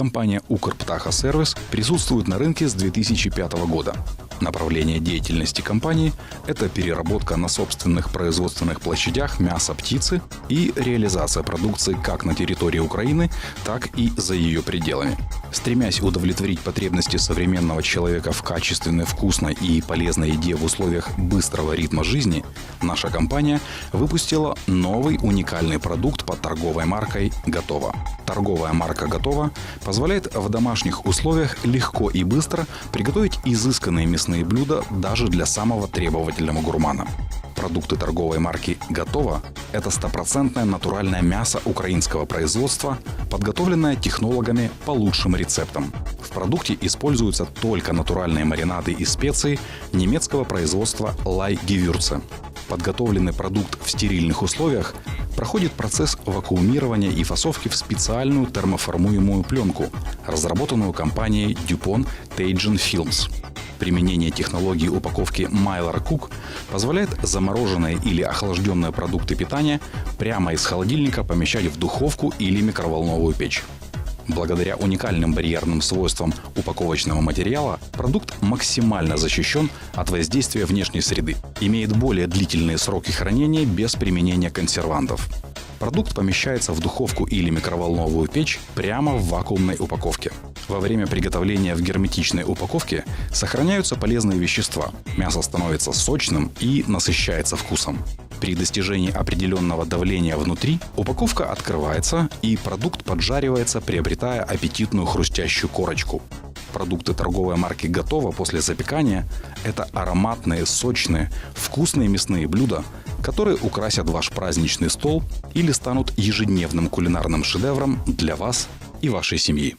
Компания «Укрптаха Сервис» присутствует на рынке с 2005 года. Направление деятельности компании – это переработка на собственных производственных площадях мяса птицы и реализация продукции как на территории Украины, так и за ее пределами. Стремясь удовлетворить потребности современного человека в качественной, вкусной и полезной еде в условиях быстрого ритма жизни, наша компания выпустила новый уникальный продукт под торговой маркой «Готово». Торговая марка «Готово» позволяет в домашних условиях легко и быстро приготовить изысканные мясные блюда даже для самого требовательного гурмана. Продукты торговой марки «Готово» – это стопроцентное натуральное мясо украинского производства, подготовленное технологами по лучшим рецептам. В продукте используются только натуральные маринады и специи немецкого производства «Лай Гевюрце». Подготовленный продукт в стерильных условиях проходит процесс вакуумирования и фасовки в специальную термоформуемую пленку, разработанную компанией DuPont Teijin Films. Применение технологии упаковки Mylar Cook позволяет замороженные или охлажденные продукты питания прямо из холодильника помещать в духовку или микроволновую печь. Благодаря уникальным барьерным свойствам упаковочного материала продукт максимально защищен от воздействия внешней среды, имеет более длительные сроки хранения без применения консервантов. Продукт помещается в духовку или микроволновую печь прямо в вакуумной упаковке. Во время приготовления в герметичной упаковке сохраняются полезные вещества. Мясо становится сочным и насыщается вкусом. При достижении определенного давления внутри упаковка открывается и продукт поджаривается, приобретая аппетитную хрустящую корочку. Продукты торговой марки «Готово» после запекания – это ароматные, сочные, вкусные мясные блюда, которые украсят ваш праздничный стол или станут ежедневным кулинарным шедевром для вас и вашей семьи.